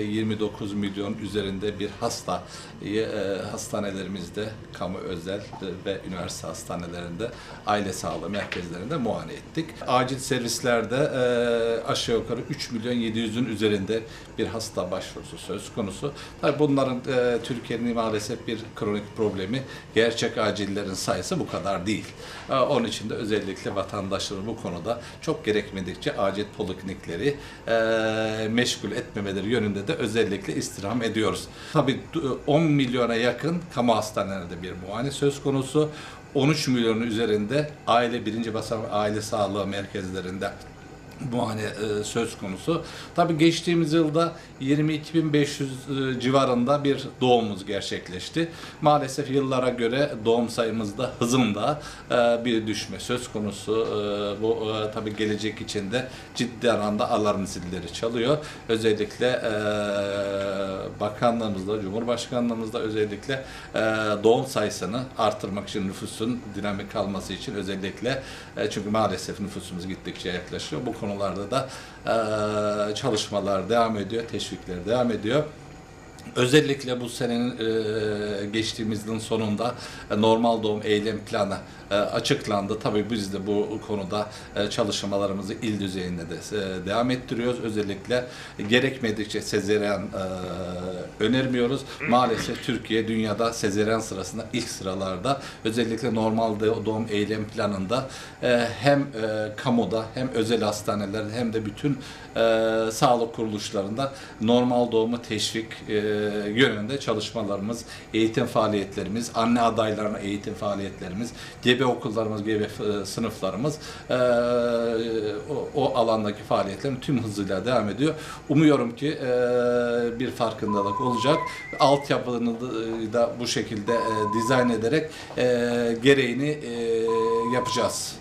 29 milyon üzerinde bir hasta e, hastanelerimizde, kamu özel ve üniversite hastanelerinde, aile sağlığı merkezlerinde muayene ettik. Acil servislerde e, aşağı yukarı 3 milyon 700'ün üzerinde bir hasta başvurusu söz konusu. Tabii bunların e, Türkiye'nin maalesef bir kronik problemi, gerçek acillerin sayısı bu kadar değil. E, onun için de özellikle vatandaşların bu konuda çok gerekmedikçe acil poliklinikleri e, meşgul etmemeleri yönünde de özellikle istirham ediyoruz. Tabii 10 milyona yakın kamu hastanelerinde bir muayene söz konusu. 13 milyonun üzerinde aile birinci basamak aile sağlığı merkezlerinde muayene e, söz konusu. Tabii geçtiğimiz yılda 22.500 e, civarında bir doğumumuz gerçekleşti. Maalesef yıllara göre doğum sayımızda hızında e, bir düşme söz konusu. E, bu e, tabii gelecek için de ciddi anlamda alarm zilleri çalıyor. Özellikle e, bakanlığımızda, Cumhurbaşkanlığımızda özellikle e, doğum sayısını artırmak için nüfusun dinamik kalması için özellikle e, çünkü maalesef nüfusumuz gittikçe yaklaşıyor. Bu konularda da çalışmalar devam ediyor, teşvikler devam ediyor. Özellikle bu senenin e, geçtiğimiz yılın sonunda e, normal doğum eylem planı e, açıklandı. Tabii biz de bu konuda e, çalışmalarımızı il düzeyinde de e, devam ettiriyoruz. Özellikle gerekmedikçe sezeryan e, önermiyoruz. Maalesef Türkiye dünyada sezeryan sırasında ilk sıralarda. Özellikle normal doğum eylem planında e, hem e, kamuda hem özel hastanelerde hem de bütün e, sağlık kuruluşlarında normal doğumu teşvik e, yönünde çalışmalarımız, eğitim faaliyetlerimiz, anne adaylarına eğitim faaliyetlerimiz, gebe okullarımız, gebe e, sınıflarımız e, o, o alandaki faaliyetlerin tüm hızıyla devam ediyor. Umuyorum ki e, bir farkındalık olacak. Altyapını da- da bu şekilde e, dizayn ederek e, gereğini e, yapacağız.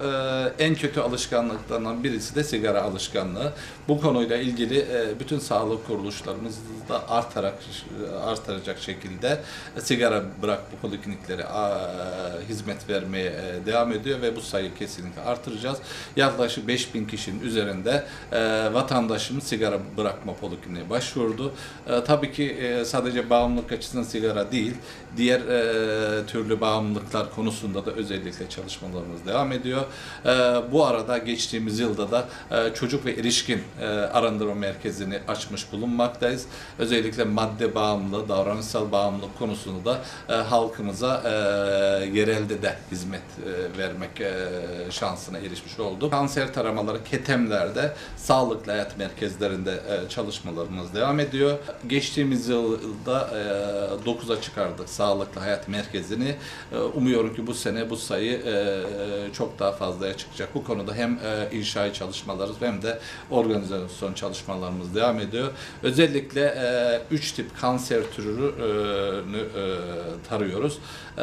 E, en kötü alışkanlıklarından birisi de sigara alışkanlığı. Bu konuyla ilgili e, bütün sağlık kuruluşlarımız da artarak artacak şekilde sigara bırakma poliklinikleri a, hizmet vermeye e, devam ediyor ve bu sayı kesinlikle artıracağız. Yaklaşık 5000 kişinin üzerinde e, vatandaşımız sigara bırakma polikliniğe başvurdu. E, tabii ki e, sadece bağımlılık açısından sigara değil, diğer e, türlü bağımlılıklar konusunda da özellikle çalışmalarımız devam ediyor. E, bu arada geçtiğimiz yılda da e, çocuk ve erişkin e, arındırma merkezini açmış bulunmaktayız. Özellikle madde bağımlılığı, davranışsal bağımlılık konusunda da e, halkımıza yerelde de hizmet vermek şansına erişmiş olduk. Kanser taramaları ketemlerde sağlıklı hayat merkezlerinde çalışmalarımız devam ediyor. Geçtiğimiz yılda e, 9'a çıkardık sağlıklı hayat merkezini. E, umuyorum ki bu sene bu sayı çok daha fazlaya çıkacak. Bu konuda hem e, inşai çalışmalarımız hem de organizasyon çalışmalarımız devam ediyor. Özellikle 3 tip kanser türünü e, tarıyoruz. E,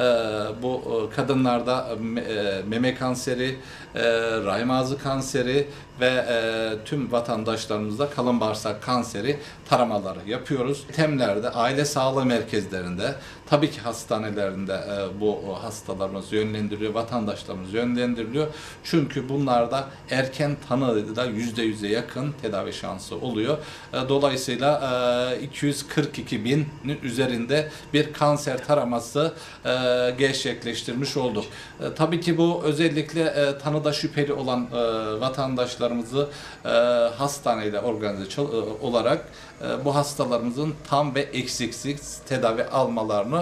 bu e, kadınlarda me- e, meme kanseri, e, rahim ağzı kanseri ve e, tüm vatandaşlarımızda kalın bağırsak kanseri taramaları yapıyoruz. Temlerde, aile sağlığı merkezlerinde, tabii ki hastanelerinde e, bu hastalarımız yönlendiriliyor, vatandaşlarımız yönlendiriliyor. Çünkü bunlarda erken tanıda yüzde yüze yakın tedavi şansı oluyor. E, Dolayısıyla e, 242 binin üzerinde bir kanser taraması e, gerçekleştirmiş olduk. E, Tabii ki bu özellikle e, tanıda şüpheli olan e, vatandaşlarımızı e, hastaneyle organize e, olarak e, bu hastalarımızın tam ve eksiksiz tedavi almalarını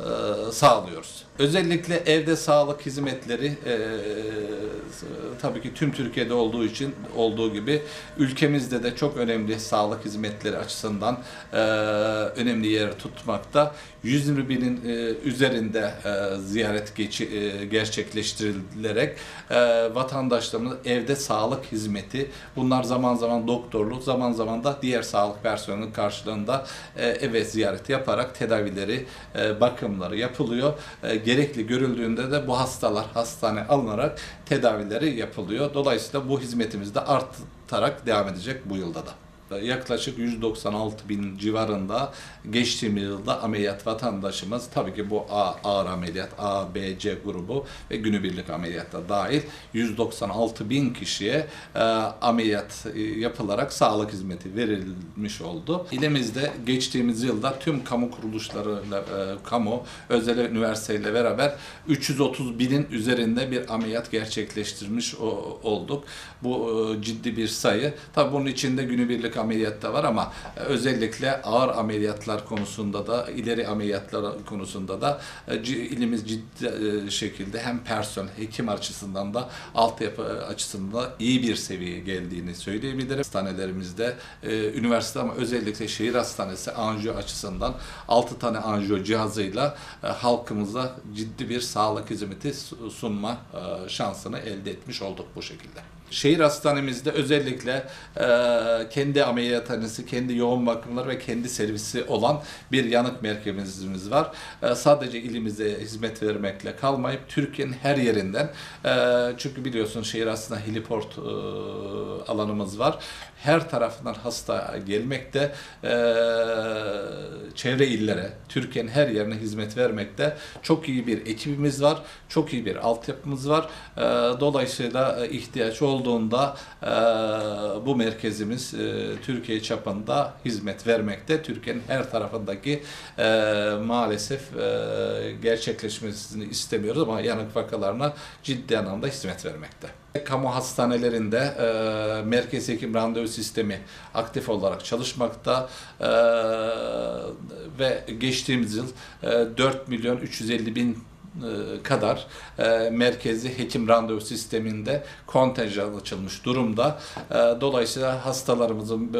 e, sağlıyoruz. Özellikle evde sağlık hizmetleri e, tabii ki tüm Türkiye'de olduğu için olduğu gibi ülkemizde de çok önemli sağlık hizmetleri açısından e, önemli yer tutmakta. 120 binin e, üzerinde e, ziyaret geçi, e, gerçekleştirilerek e, vatandaşlarımız evde sağlık hizmeti bunlar zaman zaman doktorluk zaman zaman da diğer sağlık personelinin karşılığında e, eve ziyaret yaparak tedavileri e, bakımları yapılıyor. E, gerekli görüldüğünde de bu hastalar hastane alınarak tedavileri yapılıyor. Dolayısıyla bu hizmetimiz de artarak devam edecek bu yılda da. Yaklaşık 196 bin civarında geçtiğimiz yılda ameliyat vatandaşımız tabii ki bu A, ağır ameliyat A, B, C grubu ve günübirlik ameliyatta dahil 196 bin kişiye e, ameliyat e, yapılarak sağlık hizmeti verilmiş oldu. İlimizde geçtiğimiz yılda tüm kamu kuruluşlarıyla, e, kamu, özel üniversiteyle beraber 330 binin üzerinde bir ameliyat gerçekleştirmiş o- olduk. Bu e, ciddi bir sayı. Tabii bunun içinde günübirlik ameliyat da var ama e, özellikle ağır ameliyatlar konusunda da ileri ameliyatlar konusunda da e, ilimiz ciddi e, şekilde hem personel, hekim açısından da altyapı açısından da iyi bir seviyeye geldiğini söyleyebilirim. Hastanelerimizde üniversite ama özellikle şehir hastanesi anjiyo açısından 6 tane anjiyo cihazıyla halkımıza ciddi bir sağlık hizmeti su- sunma şansını elde etmiş olduk bu şekilde. Şehir hastanemizde özellikle e, kendi ameliyathanesi, kendi yoğun bakımları ve kendi servisi olan bir yanık merkezimiz var. E, sadece ilimize hizmet vermekle kalmayıp Türkiye'nin her yerinden e, çünkü biliyorsunuz şehir aslında heliport e, alanımız var. Her tarafından hasta gelmekte, e, çevre illere, Türkiye'nin her yerine hizmet vermekte. Çok iyi bir ekibimiz var, çok iyi bir altyapımız var. E, dolayısıyla e, ihtiyaç olduğunda e, bu merkezimiz e, Türkiye çapında hizmet vermekte. Türkiye'nin her tarafındaki e, maalesef e, gerçekleşmesini istemiyoruz ama yanık vakalarına ciddi anlamda hizmet vermekte. Kamu hastanelerinde e, merkez hekim randevu sistemi aktif olarak çalışmakta e, ve geçtiğimiz yıl e, 4 milyon 350 bin kadar e, merkezi hekim randevu sisteminde kontenjan açılmış durumda. E, dolayısıyla hastalarımızın e,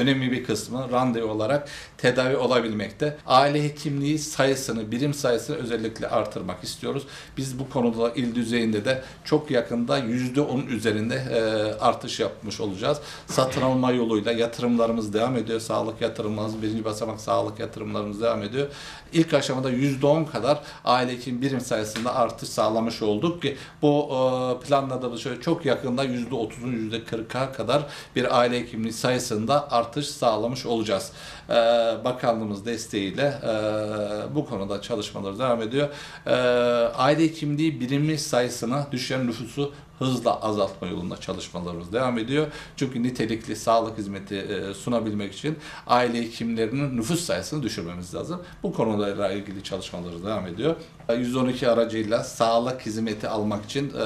önemli bir kısmı randevu olarak tedavi olabilmekte. Aile hekimliği sayısını, birim sayısını özellikle artırmak istiyoruz. Biz bu konuda il düzeyinde de çok yakında %10 üzerinde e, artış yapmış olacağız. Satın alma yoluyla yatırımlarımız devam ediyor. Sağlık yatırımlarımız, birinci basamak sağlık yatırımlarımız devam ediyor. İlk aşamada %10 kadar aile hekim birim sayısında artış sağlamış olduk ki bu e, planladığımız şöyle çok yakında %30'un %40'a kadar bir aile hekimliği sayısında artış sağlamış olacağız. E, Bakanlığımız desteğiyle e, bu konuda çalışmalar devam ediyor. E, Aile hekimliği birimi sayısına düşen nüfusu hızla azaltma yolunda çalışmalarımız devam ediyor. Çünkü nitelikli sağlık hizmeti e, sunabilmek için aile hekimlerinin nüfus sayısını düşürmemiz lazım. Bu konularla ilgili çalışmalarımız devam ediyor. E, 112 aracıyla sağlık hizmeti almak için, e,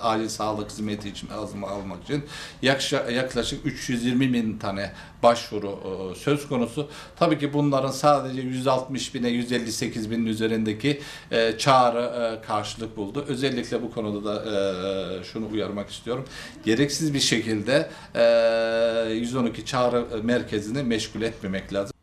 acil sağlık hizmeti için alma- almak için yaklaşık, yaklaşık 320 bin tane başvuru e, söz konusu. Tabii ki bunların sadece 160 bine 158 binin üzerindeki e, çağrı e, karşılık buldu. Özellikle bu konuda da e, şunu uyarmak istiyorum. Gereksiz bir şekilde e, 112 çağrı merkezini meşgul etmemek lazım.